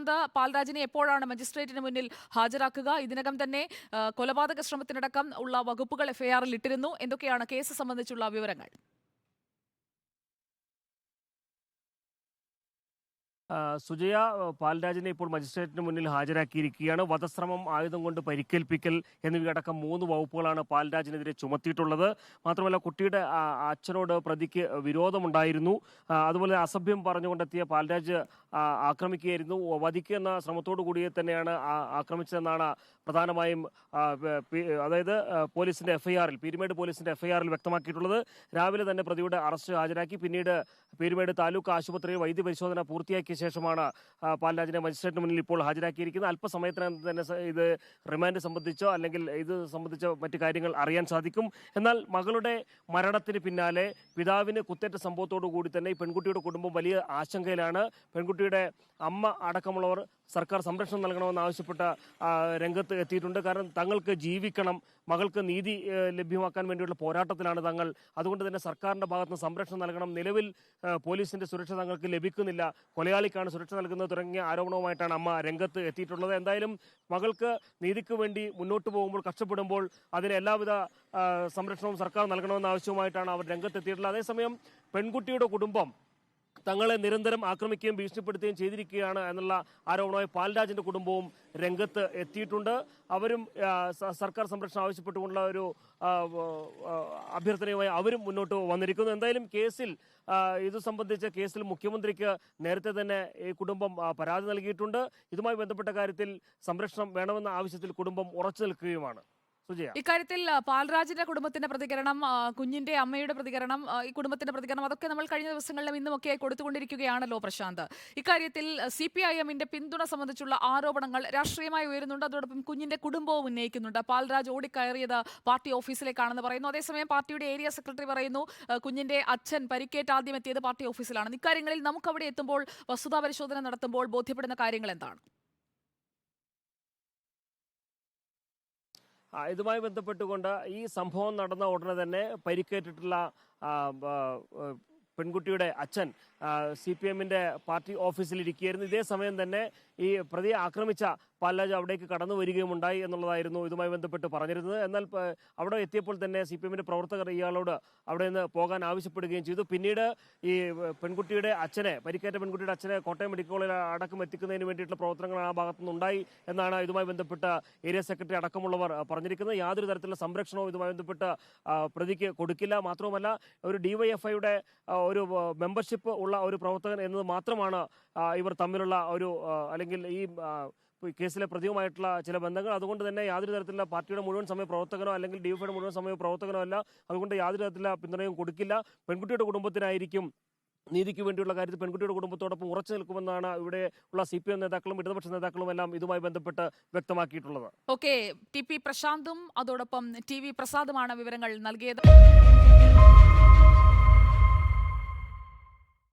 പ്രശാന്ത് പാൽരാജിനെ എപ്പോഴാണ് മജിസ്ട്രേറ്റിന് മുന്നിൽ ഹാജരാക്കുക? ഇതിനകം തന്നെ കൊലപാതക ശ്രമത്തിനടക്കം ഉള്ള വകുപ്പുകൾ എഫ്ഐആറിൽ ഇട്ടിരുന്നു. എന്തൊക്കെയാണ് കേസ് സംബന്ധിച്ചുള്ള വിവരങ്ങൾ? സുജയ പാൽരാജിനെ ഇപ്പോൾ മജിസ്ട്രേറ്റിന് മുന്നിൽ ഹാജരാക്കിയിരിക്കുകയാണ്. വധശ്രമം ആയുധം കൊണ്ട് പരിക്കേൽപ്പിക്കൽ എന്നിവയടക്കം മൂന്ന് വകുപ്പുകളാണ് പാൽരാജിനെതിരെ ചുമത്തിയിട്ടുള്ളത്. മാത്രമല്ല കുട്ടിയുടെ അച്ഛനോട് പ്രതിക്ക് വിരോധമുണ്ടായിരുന്നു. അതുപോലെ അസഭ്യം പറഞ്ഞുകൊണ്ടെത്തിയ പാൽരാജ് ആക്രമിക്കുകയായിരുന്നു. വധിക്കുന്ന ശ്രമത്തോടു കൂടി തന്നെയാണ് ആക്രമിച്ചതെന്നാണ് പ്രധാനമായും അതായത് പോലീസിന്റെ എഫ്ഐആറിൽ പീരുമേട് പോലീസിന്റെ എഫ്ഐആറിൽ വ്യക്തമാക്കിയിട്ടുള്ളത്. രാവിലെ തന്നെ പ്രതിയുടെ അറസ്റ്റ് ഹാജരാക്കി. പിന്നീട് പീരുമേട് താലൂക്ക് ആശുപത്രിയിൽ വൈദ്യപരിശോധന പൂർത്തിയാക്കിയ ശേഷമാണ് പാൽരാജിനെ മജിസ്ട്രേറ്റിന് മുന്നിൽ ഇപ്പോൾ ഹാജരാക്കിയിരിക്കുന്നത്. അല്പസമയത്തിനകം തന്നെ ഇത് റിമാൻഡ് സംബന്ധിച്ചോ അല്ലെങ്കിൽ ഇത് സംബന്ധിച്ചോ മറ്റു കാര്യങ്ങൾ അറിയാൻ സാധിക്കും. എന്നാൽ മകളുടെ മരണത്തിന് പിന്നാലെ പിതാവിന് കുത്തേറ്റ സംഭവത്തോടു കൂടി തന്നെ ഈ പെൺകുട്ടിയുടെ കുടുംബം വലിയ ആശങ്കയിലാണ്. പെൺകുട്ടിയുടെ അമ്മ അടക്കമുള്ളവർ സർക്കാർ സംരക്ഷണം നൽകണമെന്ന് ആവശ്യപ്പെട്ട രംഗത്ത് എത്തിയിട്ടുണ്ട്. കാരണം തങ്ങൾക്ക് ജീവിക്കണം മകൾക്ക് നീതി ലഭ്യമാക്കാൻ വേണ്ടിയുള്ള പോരാട്ടത്തിലാണ് തങ്ങൾ. അതുകൊണ്ട് തന്നെ സർക്കാരിന്റെ ഭാഗത്ത് നിന്ന് സംരക്ഷണം നൽകണം. നിലവിൽ പോലീസിന്റെ സുരക്ഷ തങ്ങൾക്ക് ലഭിക്കുന്നില്ല. കൊലയാളിക്കാണ് സുരക്ഷ നൽകുന്നത് തുടങ്ങിയ ആരോപണവുമായിട്ടാണ് അമ്മ രംഗത്ത് എത്തിയിട്ടുള്ളത്. എന്തായാലും മകൾക്ക് നീതിക്ക് വേണ്ടി മുന്നോട്ട് പോകുമ്പോൾ കഷ്ടപ്പെടുമ്പോൾ അതിന് എല്ലാവിധ സംരക്ഷണവും സർക്കാർ നൽകണമെന്ന ആവശ്യവുമായിട്ടാണ് അവർ രംഗത്തെത്തിയിട്ടുള്ളത്. അതേസമയം പെൺകുട്ടിയുടെ കുടുംബം തങ്ങളെ നിരന്തരം ആക്രമിക്കുകയും ഭീഷണിപ്പെടുത്തുകയും ചെയ്തിരിക്കുകയാണ് എന്നുള്ള ആരോപണമായി പാൽരാജിന്റെ കുടുംബവും രംഗത്ത് എത്തിയിട്ടുണ്ട്. അവരും സർക്കാർ സംരക്ഷണം ആവശ്യപ്പെട്ടുകൊണ്ടുള്ള ഒരു അഭ്യർത്ഥനയുമായി അവരും മുന്നോട്ട് വന്നിരിക്കുന്നു. എന്തായാലും കേസിൽ ഇത് സംബന്ധിച്ച കേസിൽ മുഖ്യമന്ത്രിക്ക് നേരത്തെ തന്നെ ഈ കുടുംബം പരാതി നൽകിയിട്ടുണ്ട്. ഇതുമായി ബന്ധപ്പെട്ട കാര്യത്തിൽ സംരക്ഷണം വേണമെന്ന ആവശ്യത്തിൽ കുടുംബം ഉറച്ചു നിൽക്കുകയുമാണ്. ഇക്കാര്യത്തിൽ പാൽരാജിന്റെ കുടുംബത്തിന്റെ പ്രതികരണം കുഞ്ഞിന്റെ അമ്മയുടെ പ്രതികരണം ഈ കുടുംബത്തിന്റെ പ്രതികരണം അതൊക്കെ നമ്മൾ കഴിഞ്ഞ ദിവസങ്ങളിലും ഇന്നുമൊക്കെ കൊടുത്തുകൊണ്ടിരിക്കുകയാണല്ലോ പ്രശാന്ത്. ഇക്കാര്യത്തിൽ സി പി ഐ എമ്മിന്റെ പിന്തുണ സംബന്ധിച്ചുള്ള ആരോപണങ്ങൾ രാഷ്ട്രീയമായി ഉയരുന്നുണ്ട്. അതോടൊപ്പം കുഞ്ഞിന്റെ കുടുംബവും ഉന്നയിക്കുന്നുണ്ട്. പാൽരാജ് ഓടിക്കയറിയത് പാർട്ടി ഓഫീസിലേക്കാണെന്ന് പറയുന്നു. അതേസമയം പാർട്ടിയുടെ ഏരിയ സെക്രട്ടറി പറയുന്നു കുഞ്ഞിന്റെ അച്ഛൻ പരിക്കേറ്റ് ആദ്യം എത്തിയത് പാർട്ടി ഓഫീസിലാണ്. ഇക്കാര്യങ്ങളിൽ നമുക്ക് അവിടെ എത്തുമ്പോൾ വസ്തുതാ പരിശോധന നടത്തുമ്പോൾ ബോധ്യപ്പെടുന്ന കാര്യങ്ങൾ എന്താണ് ഇതുമായി ബന്ധപ്പെട്ടുകൊണ്ട് ഈ സംഭവം നടന്ന ഉടനെ തന്നെ പരിക്കേറ്റിട്ടുള്ള പെൺകുട്ടിയുടെ അച്ഛൻ സി പി എമ്മിന്റെ പാർട്ടി ഓഫീസിലിരിക്കുകയായിരുന്നു. ഇതേ സമയം തന്നെ ഈ പ്രതിയെ ആക്രമിച്ച പാലാജ് അവിടേക്ക് കടന്നു വരികയും ഉണ്ടായി എന്നുള്ളതായിരുന്നു ഇതുമായി ബന്ധപ്പെട്ട് പറഞ്ഞിരുന്നത്. എന്നാൽ അവിടെ എത്തിയപ്പോൾ തന്നെ സി പി എമ്മിന്റെ പ്രവർത്തകർ ഇയാളോട് അവിടെ നിന്ന് പോകാൻ ആവശ്യപ്പെടുകയും ചെയ്തു. പിന്നീട് ഈ പെൺകുട്ടിയുടെ അച്ഛനെ പരിക്കേറ്റ പെൺകുട്ടിയുടെ അച്ഛനെ കോട്ടയം മെഡിക്കൽ കോളേജിൽ അടക്കം എത്തിക്കുന്നതിന് വേണ്ടിയിട്ടുള്ള പ്രവർത്തനങ്ങൾ ആ ഭാഗത്തുനിന്ന് ഉണ്ടായി എന്നാണ് ഇതുമായി ബന്ധപ്പെട്ട ഏരിയ സെക്രട്ടറി അടക്കമുള്ളവർ പറഞ്ഞിരിക്കുന്നത്. യാതൊരു തരത്തിലുള്ള സംരക്ഷണവും ഇതുമായി ബന്ധപ്പെട്ട് പ്രതിക്ക് കൊടുക്കില്ല. മാത്രവുമല്ല ഒരു ഡിവൈഎഫ്ഐയുടെ ഒരു മെമ്പർഷിപ്പ് ഉള്ള ഒരു പ്രവർത്തകൻ എന്നത് മാത്രമാണ് ഇവർ തമ്മിലുള്ള ഒരു അല്ലെങ്കിൽ ഈ കേസിലെ പ്രതിയുമായിട്ടുള്ള ചില ബന്ധങ്ങൾ. അതുകൊണ്ട് തന്നെ യാതൊരു തരത്തിലുള്ള പാർട്ടിയുടെ മുഴുവൻ സമയ പ്രവർത്തകനോ അല്ലെങ്കിൽ ഡിഎഫ്ഐയുടെ മുഴുവൻ സമയ പ്രവർത്തകനോ അല്ല. അതുകൊണ്ട് യാതൊരു തരത്തിലുള്ള പിന്തുണയും കൊടുക്കില്ല. പെൺകുട്ടിയുടെ കുടുംബത്തിനായിരിക്കും നീതിക്ക് വേണ്ടിയുള്ള കാര്യത്തിൽ പെൺകുട്ടിയുടെ കുടുംബത്തോടൊപ്പം ഉറച്ചു നിൽക്കുമെന്നാണ് ഇവിടെ ഉള്ള സി പി എം നേതാക്കളും ഇടതുപക്ഷ നേതാക്കളും എല്ലാം ഇതുമായി ബന്ധപ്പെട്ട് വ്യക്തമാക്കിയിട്ടുള്ളത്. ഓക്കെ ടി പി പ്രശാന്തും അതോടൊപ്പം ടി വി പ്രസാദുമാണ് വിവരങ്ങൾ നൽകിയത്.